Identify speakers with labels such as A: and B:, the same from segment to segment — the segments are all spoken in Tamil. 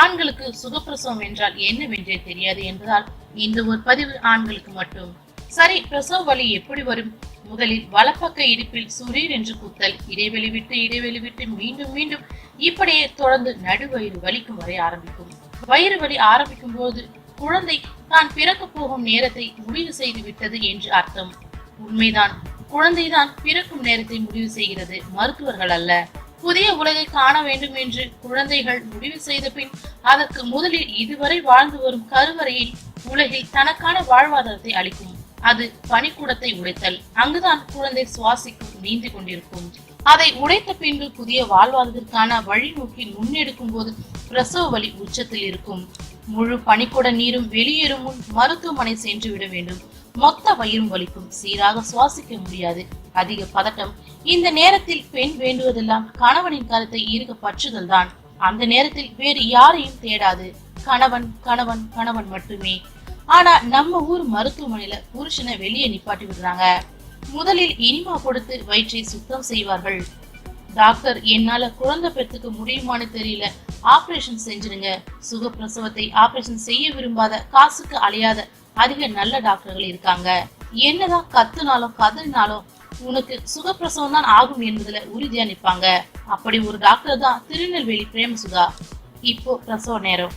A: ஆண்களுக்கு சுகப்பிரசவம் என்றால் என்னவென்றே தெரியாது என்பதால் இந்த ஒரு பதிவு ஆண்களுக்கு மட்டும். சரி பிரசவ வலி எப்படி வரும்? முதலில் வலப்பக்க இடுப்பில் சுரீர் என்று குத்தல் இடைவெளி விட்டு இடைவெளி விட்டு மீண்டும் மீண்டும் இப்படியே தொடர்ந்து நடுவயிறு வலிக்கும் வரை ஆரம்பிக்கும். வயிறு வலி ஆரம்பிக்கும் போது குழந்தை தான் பிறக்க போகும் நேரத்தை முடிவு செய்து விட்டது என்று அர்த்தம். உண்மைதான். குழந்தைதான் பிறக்கும் நேரத்தை முடிவு செய்கிறது. மருத்துவர்கள் அல்ல. புதிய உலகை காண வேண்டும் என்று குழந்தைகள் முடிவு செய்த பின் அதற்கு முதலில் இதுவரை வாழ்ந்து வரும் கருவறையில் உலகில் தனக்கான வாழ்வாதாரத்தை அளிக்கும். அது பனிக்கூடத்தை உடைத்தல். அங்குதான் குழந்தை சுவாசிக்கும் நீந்தி கொண்டிருக்கும். அதை உடைத்த பின்பு புதிய வாழ்வாதாரத்திற்கான வழி நோக்கி முன்னெடுக்கும் போது பிரசவ வலி உச்சத்தில் இருக்கும். முழு பனிக்கூட நீரும் வெளியேறும் முன் மருத்துவமனை சென்று விட வேண்டும். மொத்த வயிறும் வலிக்கும். சீராக சுவாசிக்க முடியாது. அதிக பதட்டம். இந்த நேரத்தில் பெண் வேண்டுவதெல்லாம் கணவனின் கருத்தை ஈர்க்க பற்றுதல் தான். அந்த நேரத்தில் வேறு யாரையும் தேடாது. கணவன் கணவன் கணவன் மட்டுமே. ஆனா நம்ம ஊர் மருத்துவமனையில புருஷனை வெளியே நிப்பாட்டி விடுறாங்க. முதலில் இனிமா கொடுத்து வயிற்றை சுத்தம் செய்வார்கள். டாக்டர் என்னால குழந்தை பெற்றுக்க முடியுமான்னு தெரியல. ஆபரேஷன் செஞ்சிருங்க. சுக பிரசவத்தை ஆபரேஷன் செய்ய விரும்பாத காசுக்கு அலையாத அதிக நல்ல டாக்டர்கள் இருக்காங்க. என்னதான் கத்துனாலும் கதறினாலும் உனக்கு சுகப்பிரசவம் தான் ஆகும் என்பதுல உறுதியா நிப்பாங்க. அப்படி ஒரு டாக்டர் தான் திருநெல்வேலி பிரேமசுதா. இப்போ பிரசவ நேரம்.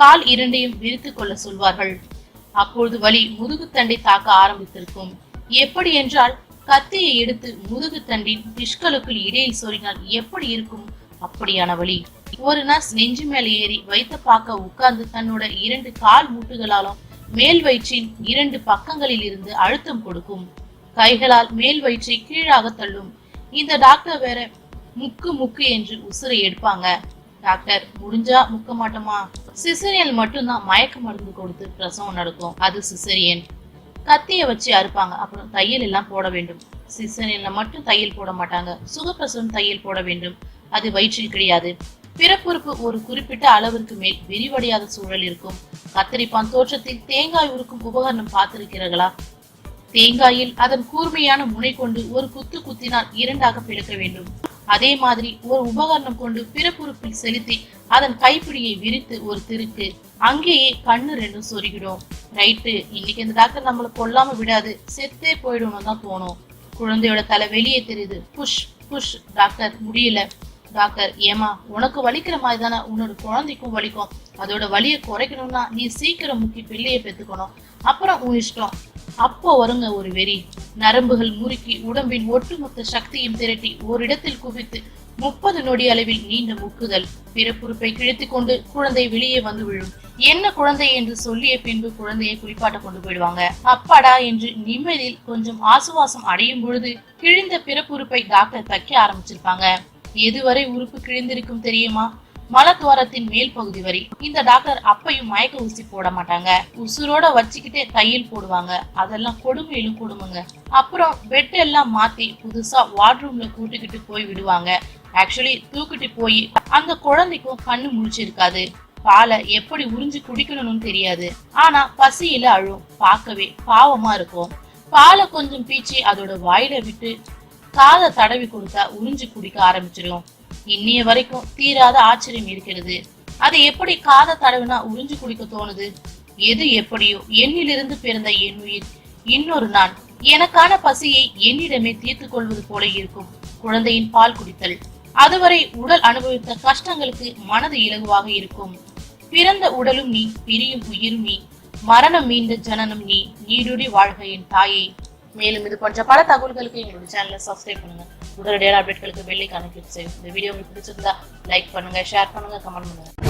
A: கால் இரண்டையும் விரித்து கொள்ள சொல்வார்கள். அப்பொழுது வலி முதுகுத்தண்டை தாக்க ஆரம்பித்திருக்கும். எப்படி என்றால் கத்தியை எடுத்து முதுகுத்தண்டின் பிஷ்களுக்குள் இடையில் சொறினால் எப்படி இருக்கும்? அப்படியான வழி ஒரு நர்ஸ் நெஞ்சு மேலே ஏறி வைத்த பார்க்க உட்கார்ந்து தன்னோட இரண்டு கால் மூட்டுகளாலும் மேல் வயிற்றின் இரண்டு பக்கங்களில் இருந்து அழுத்தம் கொடுக்கும். கைகளால் மேல் வயிற்றை கீழாக தள்ளும். இந்த டாக்டர் வேற முக்கு முக்கு என்று உசுரை எடுப்பாங்க. டாக்டர் முடிஞ்சா முக்க மாட்டோமா? சிசரியன் மட்டும்தான் மயக்க மருந்து கொடுத்து பிரசவம் நடக்கும். அது சிசரியன். கத்திய வச்சு அறுப்பாங்க. அப்புறம் தையல் எல்லாம் போட வேண்டும். சிசரியன்ல மட்டும் தையல் போட மாட்டாங்க. சுகப்பிரசவம் தையல் போட வேண்டும். அது வயிற்றில் கிடையாது. பிறப்புறுப்பு ஒரு குறிப்பிட்ட அளவிற்கு மேல் விரிவடையாத சூழல் இருக்கும். கத்தரிப்பான் தோற்றத்தில் தேங்காய் உருக்கும் உபகரணம் பார்த்திருக்கிறீர்களா? தேங்காயில் அதன் கூர்மையான முனை கொண்டு ஒரு குத்து குத்தினால் இரண்டாக பிளக்க வேண்டும். அதே மாதிரி ஒரு உபகரணம் கொண்டு பிறப்புறுப்பில் செலுத்தி அதன் கைப்பிடியை விரித்து ஒரு திருக்கு. அங்கேயே கண்ணு ரெண்டும் சொருகிடும். ரைட்டு இன்னைக்கு இந்த டாக்டர் நம்மளை கொல்லாம விடாது. செத்தே போயிடும்னு தான் தோணும். குழந்தையோட தலை வெளியே தெரியுது. புஷ் புஷ் டாக்டர் முடியல. டாக்டர் ஏமா உனக்கு வலிக்கிற மாதிரி தானே உன்னோட குழந்தைக்கும் வலிக்கும். அதோட வலியை குறைக்கணும்னா நீ சீக்கிரம் முக்கி பிள்ளையை பெத்துக்கணும். அப்புறம் உன் இஷ்டம். அப்போ வருங்க ஒரு வெறி. நரம்புகள் முறுக்கி உடம்பின் ஒட்டுமொத்த சக்தியும் திரட்டி ஓரிடத்தில் குவித்து முப்பது நொடி அளவில் நீண்ட முக்குதல். பிறப்புறுப்பை கிழித்து கொண்டு குழந்தை வெளியே வந்து விழும். என்ன குழந்தை என்று சொல்லிய பின்பு குழந்தையை குளிப்பாட்ட கொண்டு போயிடுவாங்க. அப்பாடா என்று நிம்மதியில் கொஞ்சம் ஆசுவாசம் அடையும் பொழுது கிழிந்த பிறப்புறுப்பை டாக்டர் தைக்க ஆரம்பிச்சிருப்பாங்க. எதுவரை உறுப்பு கிழிந்திருக்கும் தெரியுமா? மலத்துவாரத்தின் மேல் பகுதி வரை இந்த டாக்டர் அப்பையும் மயக்க ஊசி போட மாட்டாங்க. உசுரோட வச்சுக்கிட்டே தையல் போடுவாங்க. அதெல்லாம் கொடுமையிலும் கொடுமைங்க. அப்புறம் பெட் எல்லாம் மாத்தி புதுசா வார்ட்ரூம்ல கூட்டிக்கிட்டு போய் விடுவாங்க. ஆக்சுவலி தூக்கிட்டு போய் அந்த குழந்தைக்கும் கண்ணு முழிச்சிருக்காது. பாலை எப்படி உறிஞ்சு குடிக்கணும்னு தெரியாது. ஆனா பசியில அழும். பார்க்கவே பாவமா இருக்கும். பாலை கொஞ்சம் பீச்சி அதோட வாயில விட்டு காதை தடவி கொடுத்தா உறிஞ்சு குடிக்க ஆரம்பிச்சிடும் இன்னைய வரைக்கும் தீராத ஆச்சரியம் இருக்கிறது. அது எப்படி காதை தடவினா உறிஞ்சு குடிக்க தோணுது? எது எப்படியோ என்னிலிருந்து பிறந்த என் உயிர். இன்னொரு நான் எனக்கான பசியை என்னிடமே தீர்த்து கொள்வது போல இருக்கும் குழந்தையின் பால் குடித்தல். அதுவரை உடல் அனுபவித்த கஷ்டங்களுக்கு மனது இலகுவாக இருக்கும். பிறந்த உடலும் நீ பிரியும் உயிரும் நீ மரணம் மீண்ட ஜனனம் நீ நீடுடி வாழ்க என் தாயே. மேலும் இது போன்ற பல தகவல்களுக்கு எங்களோட சேனலை சப்ஸ்கிரைப் பண்ணுங்க. உடனடியான அப்டேட்களுக்கு பெல்லைக்கான கிளிக் செய்யும் இந்த வீடியோ உங்களுக்கு பிடிச்சிருந்தா லைக் பண்ணுங்க ஷேர் பண்ணுங்க கமெண்ட் பண்ணுங்க.